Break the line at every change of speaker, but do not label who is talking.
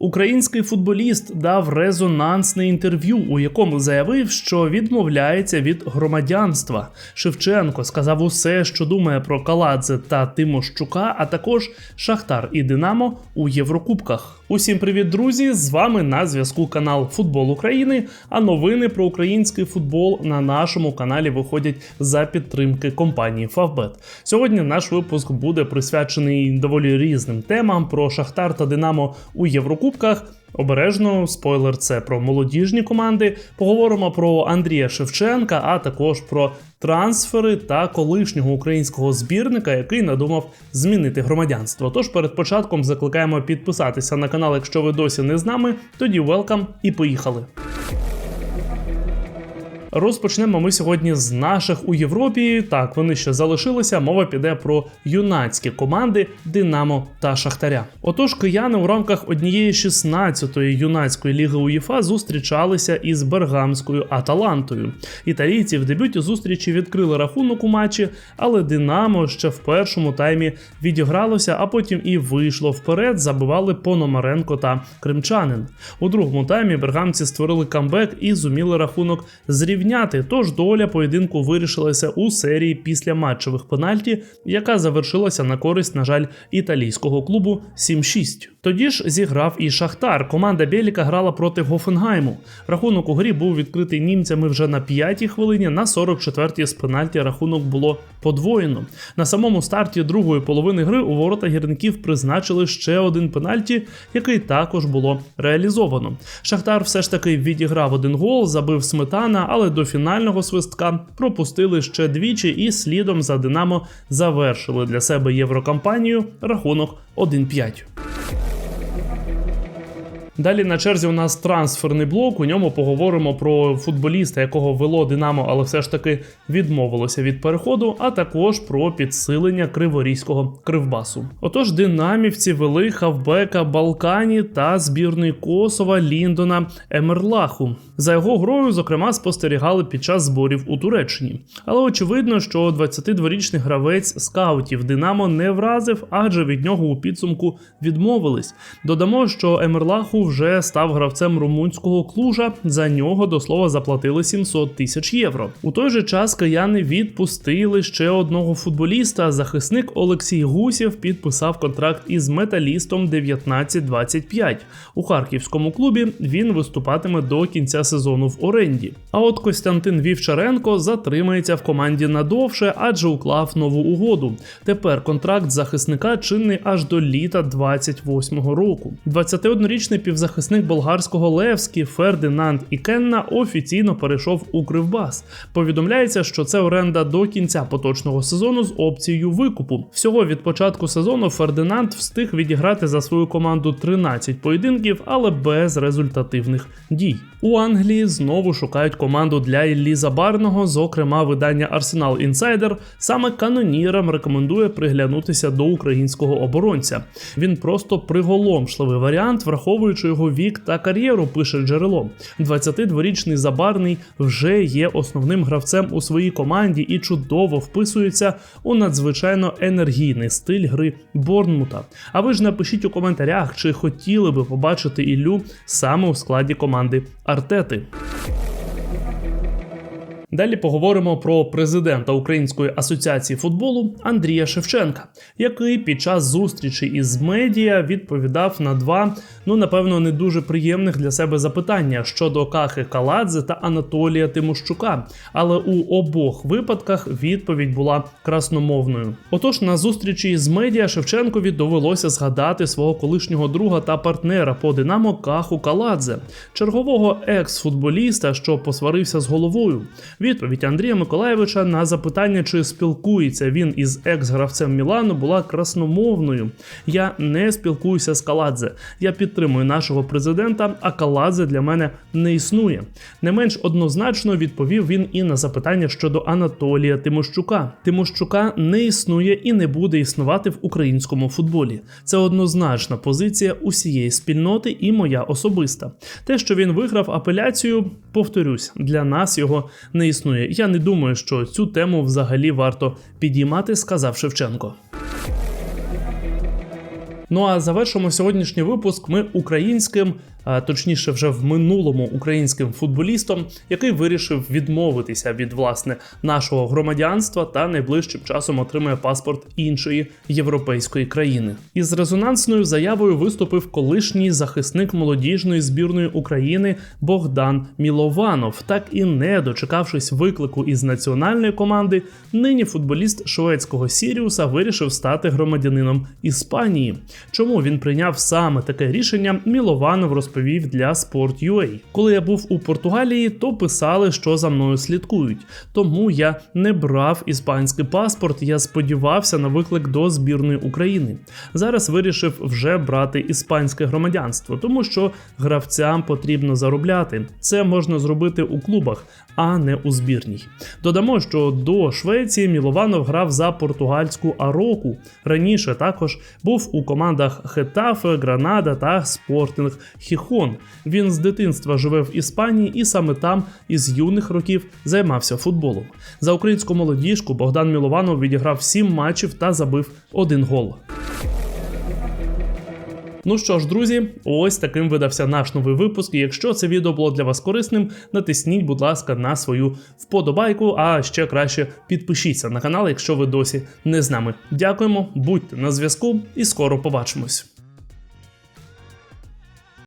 Український футболіст дав резонансне інтерв'ю, у якому заявив, що відмовляється від громадянства. Шевченко сказав усе, що думає про Каладзе та Тимощука, а також Шахтар і Динамо у Єврокубках. Усім привіт, друзі! З вами на зв'язку канал Футбол України. А новини про український футбол на нашому каналі виходять за підтримки компанії Фавбет. Сьогодні наш випуск буде присвячений доволі різним темам про Шахтар та Динамо у Єврокубках. Обережно, спойлер, це про молодіжні команди. Поговоримо про Андрія Шевченка, а також про трансфери та колишнього українського збірника, який надумав змінити громадянство. Тож перед початком закликаємо підписатися на канал, якщо ви досі не з нами. Тоді велкам і поїхали. Розпочнемо ми сьогодні з наших у Європі. Так, вони ще залишилися. Мова піде про юнацькі команди Динамо та Шахтаря. Отож, кияни у рамках однієї 16-ї юнацької ліги УЄФА зустрічалися із бергамською Аталантою. Італійці в дебюті зустрічі відкрили рахунок у матчі, але Динамо ще в першому таймі відігралося, а потім і вийшло вперед. Забивали Пономаренко та Кримчанин. У другому таймі бергамці створили камбек і зуміли рахунок зрівняти зрівняти. Тож доля поєдинку вирішилася у серії після матчових пенальті, яка завершилася на користь, на жаль, італійського клубу 7-6. Тоді ж зіграв і Шахтар. Команда Беліка грала проти Гофенгайму. Рахунок у грі був відкритий німцями вже на 5-й хвилині. На 44-й з пенальті рахунок було подвоєно. На самому старті другої половини гри у ворота гірників призначили ще один пенальті, який також було реалізовано. Шахтар все ж таки відіграв один гол, забив сметана, але до фінального свистка пропустили ще двічі і слідом за Динамо завершили для себе єврокампанію рахунок 1-5. Далі на черзі у нас трансферний блок. У ньому поговоримо про футболіста, якого вело Динамо, але все ж таки відмовилося від переходу, а також про підсилення криворізького кривбасу. Отож, динамівці вели хавбека Балкані та збірної Косова Ліндона Емерлаху. За його грою, зокрема, спостерігали під час зборів у Туреччині. Але очевидно, що 22-річний гравець скаутів Динамо не вразив, адже від нього у підсумку відмовились. Додамо, що Емерлаху вже став гравцем румунського клужа. За нього до слова заплатили 700 тисяч євро. У той же час кияни відпустили ще одного футболіста. Захисник Олексій Гусєв підписав контракт із металістом 1925. У харківському клубі він виступатиме до кінця сезону в оренді. А от Костянтин Вівчаренко затримається в команді надовше, адже уклав нову угоду. Тепер контракт захисника чинний аж до літа 28-го року. 21-річний півзахисник болгарського Левські Фердинанд Ікенна офіційно перейшов у Кривбас. Повідомляється, що це оренда до кінця поточного сезону з опцією викупу. Всього від початку сезону Фердинанд встиг відіграти за свою команду 13 поєдинків, але без результативних дій. У Англії знову шукають команду для Іллі Забарного. Зокрема, видання Arsenal Insider саме канонірам рекомендує приглянутися до українського оборонця. Він просто приголомшливий варіант, враховуючи його вік та кар'єру, пише джерело. 22-річний Забарний вже є основним гравцем у своїй команді і чудово вписується у надзвичайно енергійний стиль гри Борнмута. А ви ж напишіть у коментарях, чи хотіли би побачити Іллю саме у складі команди Артети. Далі поговоримо про президента Української асоціації футболу Андрія Шевченка, який під час зустрічі із медіа відповідав на два, ну напевно, не дуже приємних для себе запитання щодо Кахи Каладзе та Анатолія Тимощука. Але у обох випадках відповідь була красномовною. Отож, на зустрічі з медіа Шевченкові довелося згадати свого колишнього друга та партнера по Динамо Каху Каладзе, чергового екс-футболіста, що посварився з головою. Відповідь Андрія Миколаєвича на запитання, чи спілкується він із екс-гравцем Мілану, була красномовною. Я не спілкуюся з Каладзе. Я підтримую нашого президента, а Каладзе для мене не існує. Не менш однозначно відповів він і на запитання щодо Анатолія Тимощука. Тимощука не існує і не буде існувати в українському футболі. Це однозначна позиція усієї спільноти і моя особиста. Те, що він виграв апеляцію, повторюсь, для нас його не існує. Я не думаю, що цю тему взагалі варто підіймати, сказав Шевченко. Ну а завершимо сьогоднішній випуск ми українським, точніше, вже в минулому українським футболістом, який вирішив відмовитися від власне нашого громадянства та найближчим часом отримає паспорт іншої європейської країни. Із резонансною заявою виступив колишній захисник молодіжної збірної України Богдан Мілованов, так і не дочекавшись виклику із національної команди, нині футболіст шведського Сіріуса вирішив стати громадянином Іспанії. Чому він прийняв саме таке рішення? Мілованов розповів для Sport.ua. Коли я був у Португалії, то писали, що за мною слідкують. Тому я не брав іспанський паспорт. Я сподівався на виклик до збірної України. Зараз вирішив вже брати іспанське громадянство, тому що гравцям потрібно заробляти. Це можна зробити у клубах, а не у збірній. Додамо, що до Швеції Мілованов грав за португальську Ароку. Раніше також був у командах Хетафе, Гранада та Спортинг Хіхон. Він з дитинства живе в Іспанії і саме там із юних років займався футболом. За українську молодіжку Богдан Мілованов відіграв 7 матчів та забив один гол. Ну що ж, друзі, ось таким видався наш новий випуск. Якщо це відео було для вас корисним, натисніть, будь ласка, на свою вподобайку, а ще краще підпишіться на канал, якщо ви досі не з нами. Дякуємо, будьте на зв'язку і скоро побачимось.